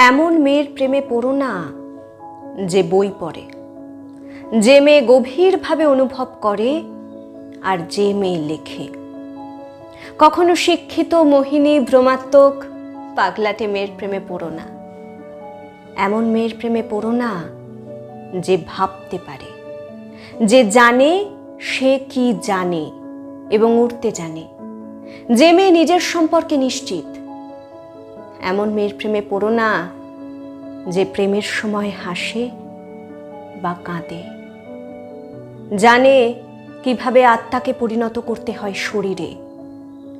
এমন মেয়ের প্রেমে পড়ো না যে বই পড়ে। যে মেয়ে গভীরভাবে অনুভব করে আর যে মেয়ে লেখে। কখনো শিক্ষিত, মোহিনী, ভ্রমাত্মক, পাগলাটে মেয়ের প্রেমে পড়ো না। এমন মেয়ের প্রেমে পড়ো না যে ভাবতে পারে। যে জানে সে কি জানে এবং উঠতে জানে। যে মেয়ে নিজের সম্পর্কে নিশ্চিত এমন মেয়ের প্রেমে পড়ো না যে প্রেমের সময় হাসে বা কাঁদে। জানে কীভাবে আত্মাকে পরিণত করতে হয় শরীরে।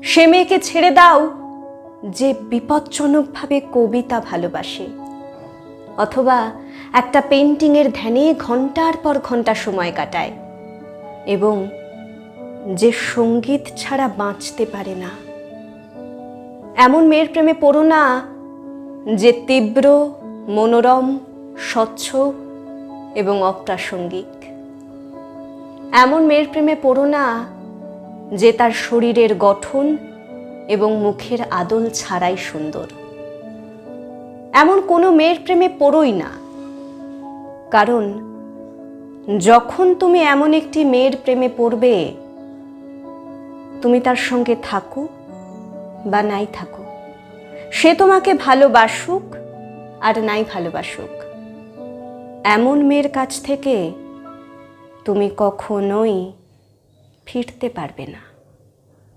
সে মেয়েকে ছেড়ে দাও যে বিপজ্জনকভাবে কবিতা ভালোবাসে। অথবা একটা পেন্টিংয়ের ধ্যানে ঘণ্টার পর ঘণ্টা সময় কাটায়। এবং যে সংগীত ছাড়া বাঁচতে পারে না। এমন মেয়ের প্রেমে পড়ো না যে তীব্র, মনোরম, স্বচ্ছ এবং অপ্রাসঙ্গিক। এমন মেয়ের প্রেমে পড়ো না যে তার শরীরের গঠন এবং মুখের আদল ছাড়াই সুন্দর। এমন কোনো মেয়ের প্রেমে পড়োই না। কারণ, যখন তুমি এমন একটি মেয়ের প্রেমে পড়বে, তুমি তার সঙ্গে থাকো। বা নাই থাকো সে তোমাকে ভালোবাসুক আর নাই ভালোবাসুক। এমন মেয়ের কাছ থেকে তুমি কখনোই ফিরতে পারবে না।